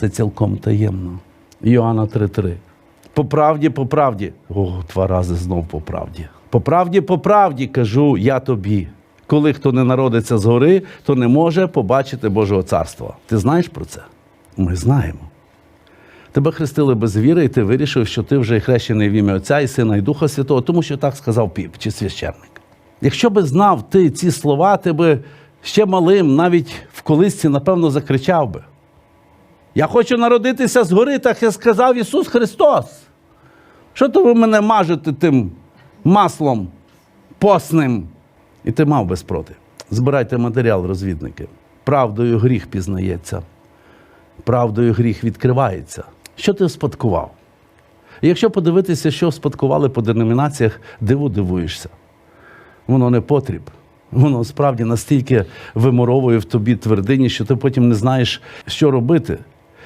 Це цілком таємно. Йоанна 3.3. По правді, по правді. О, два рази знов по правді. По правді, по правді кажу я тобі. Коли хто не народиться згори, то не може побачити Божого царства. Ти знаєш про це? Ми знаємо. Тебе хрестили без віри, і ти вирішив, що ти вже хрещений в ім'я Отця і Сина і Духа Святого, тому що так сказав піп чи священник. Якщо би знав ти ці слова, ти би ще малим, навіть в колисці, напевно, закричав би. Я хочу народитися згори, так як сказав Ісус Христос. Що то ви мене мажете тим маслом постним? І ти мав би спроти. Збирайте матеріал, розвідники. Правдою гріх пізнається, правдою гріх відкривається. Що ти спадкував? І якщо подивитися, що спадкували по деномінаціях, диву дивуєшся. Воно не потріб. Воно справді настільки вимуровує в тобі твердині, що ти потім не знаєш, що робити.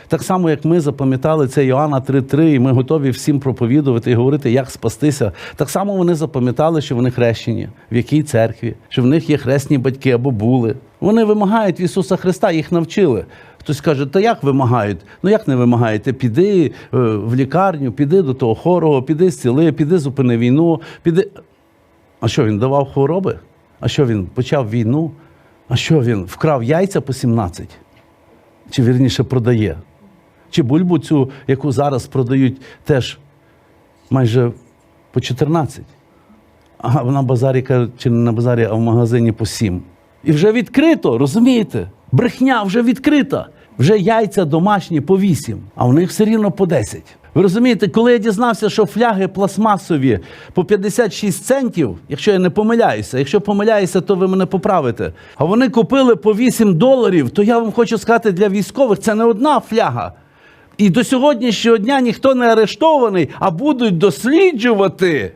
Так само, як ми запам'ятали це Йоанна 3.3, і ми готові всім проповідувати і говорити, як спастися. Так само вони запам'ятали, що вони хрещені, в якій церкві, що в них є хресні батьки або були. Вони вимагають Ісуса Христа, їх навчили. Хтось каже, та як вимагають? Ну як не вимагаєте? Піди е, в лікарню, піди до того хорого, піди зціли, піди зупини війну, піди. А що він давав хвороби? А що він почав війну? А що він вкрав яйця по 17? Чи вірніше продає? Чи бульбу цю, яку зараз продають, теж майже по 14? А на базарі чи не на базарі, а в магазині по 7. І вже відкрито, розумієте? Брехня вже відкрита. Вже яйця домашні по 8, а в них все рівно по 10. Ви розумієте, коли я дізнався, що фляги пластмасові по 56 центів, якщо я не помиляюся, якщо помиляюся, то ви мене поправите. А вони купили по 8 доларів, то я вам хочу сказати, для військових це не одна фляга. І до сьогоднішнього дня ніхто не арештований, а будуть досліджувати.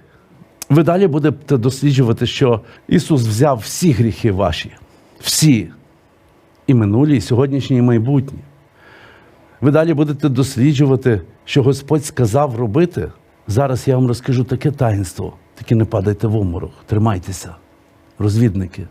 Ви далі будете досліджувати, що Ісус взяв всі гріхи ваші. Всі. І минулі, і сьогоднішні, і майбутні. Ви далі будете досліджувати, що Господь сказав робити. Зараз я вам розкажу таке таїнство. Тільки не падайте в оморок. Тримайтеся, розвідники.